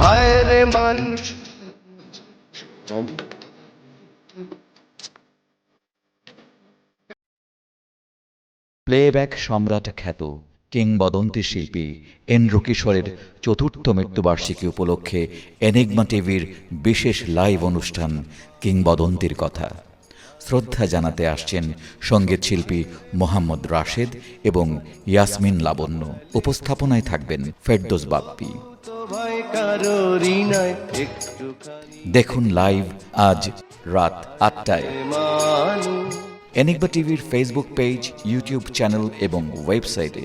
হায় রে মানুষ প্লেব্যাক সম্রাট খ্যাত কিংবদন্তি শিল্পী এন্দ্র কিশোরের চতুর্থ মৃত্যুবার্ষিকী উপলক্ষে এনিগমা টিভির বিশেষ লাইভ অনুষ্ঠান কিংবদন্তির কথা। শ্রদ্ধা জানাতে আসছেন সংগীত শিল্পী মোহাম্মদ রাশেদ এবং ইয়াসমিন লাবণ্য। উপস্থাপনায় থাকবেন ফেরদোস বাপ্পি। দেখুন লাইভ আজ রাত আটটায়। এনিকবা টিভির ফেসবুক পেজ ইউটিউব চ্যানেল এবং ওয়েবসাইটে